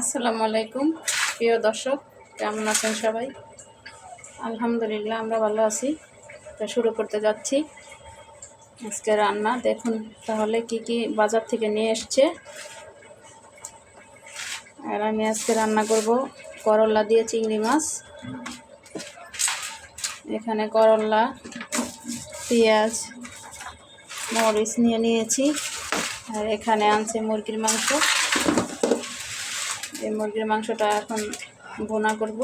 আসসালামু আলাইকুম। প্রিয় দর্শক, কেমন আছেন সবাই? আলহামদুলিল্লাহ, আমরা ভালো আছি। তো শুরু করতে যাচ্ছি আজকে রান্না। দেখুন তাহলে কি কি বাজার থেকে নিয়ে এসছে। আর আমি আজকে রান্না করব করলা দিয়ে চিংড়ি মাছ। এখানে করলা, পেঁয়াজ, মরিচ নিয়ে নিয়েছি। আর এখানে আনছে মুরগির মাংস। এই মুরগির মাংসটা এখন বোনা করব।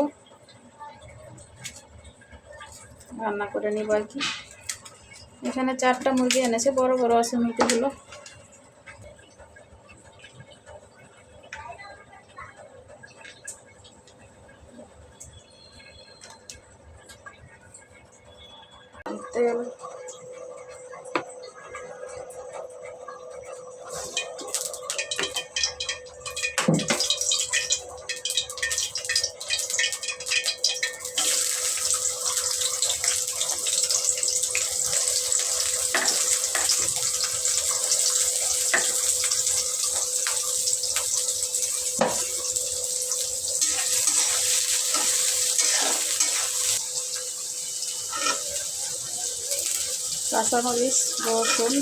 রান্না করে নিব আর কি। এখানে চারটা মুরগি এনেছে, বড় বড় আছে মুরগিগুলো। তেল কাঁচামরিচ রসুন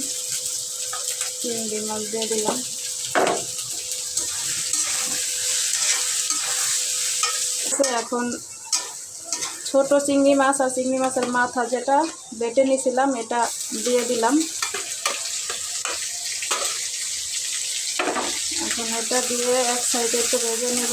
চিংড়ি মাছ দিয়ে দিলাম। এখন ছোট চিংড়ি মাছ আর চিংড়ি মাছের মাথা যেটা বেটে নিয়েছিলাম এটা দিয়ে দিলাম। এখন এটা দিয়ে এক সাইডে একটু ভেজে নেব।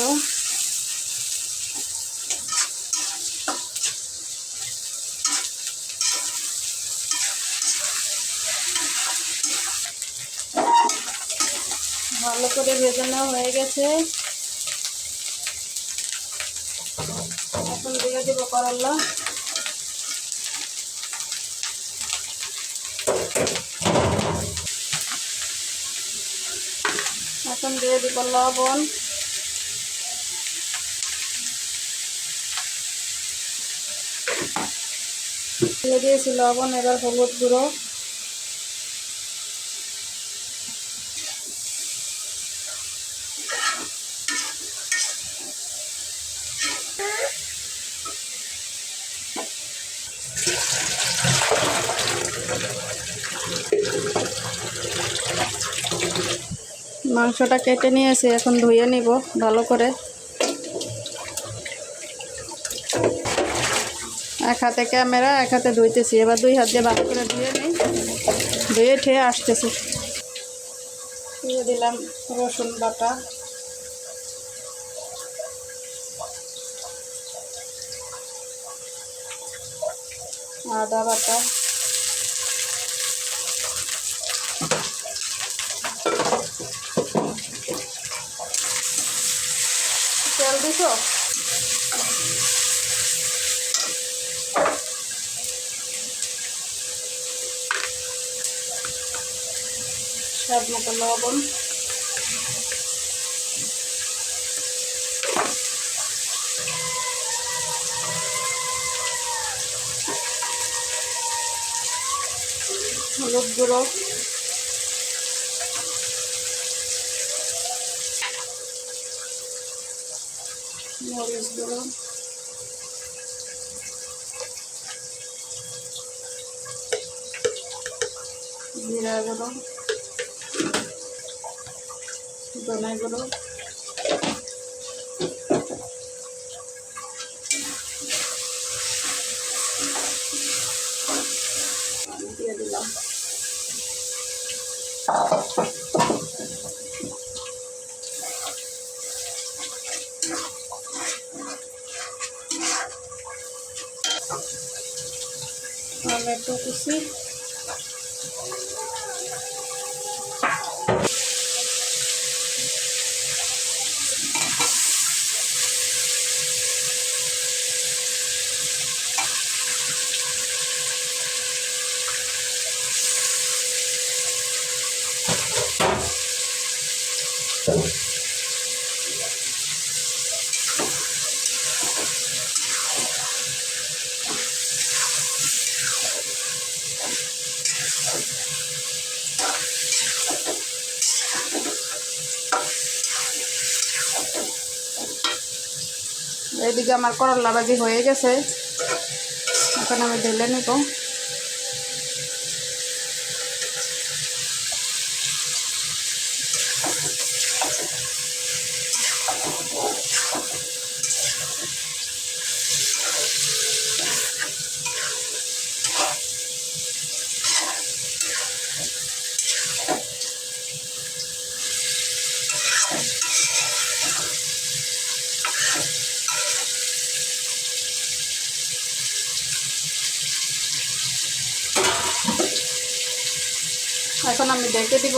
ভালো করে ভেজে নেওয়া হয়ে গেছে। এখন দিয়ে দেবো করল্লা এখন দিয়ে দিব লবণ। দিয়ে দিয়েছি লবণ, এবার হলুদ গুঁড়ো। মাংসটা কেটে নিয়েছি, এখন ধুয়ে নিব ভালো করে। এক হাতে ক্যামেরা, এক হাতে ধুইতেছি। এবার দুই হাত দিয়ে ভালো করে ধুয়ে নিই। ধুয়ে ঠেয়ে আসতেছি। দিয়ে দিলাম রসুন বাটা। আদা বাটা। তেল দিছো? স্বাদ মতো লবণ। হলুদ গুঁড়ো মরিচ গুঁড়ো জিরা গুঁড়ো ধনে গুঁড়ো Nah, Kalau itu sih. চলো এদিকে আমার করলা ভাজি হয়ে গেছে। এখন আমি ঢেলে নেব। এখন আমি ডেকে দিব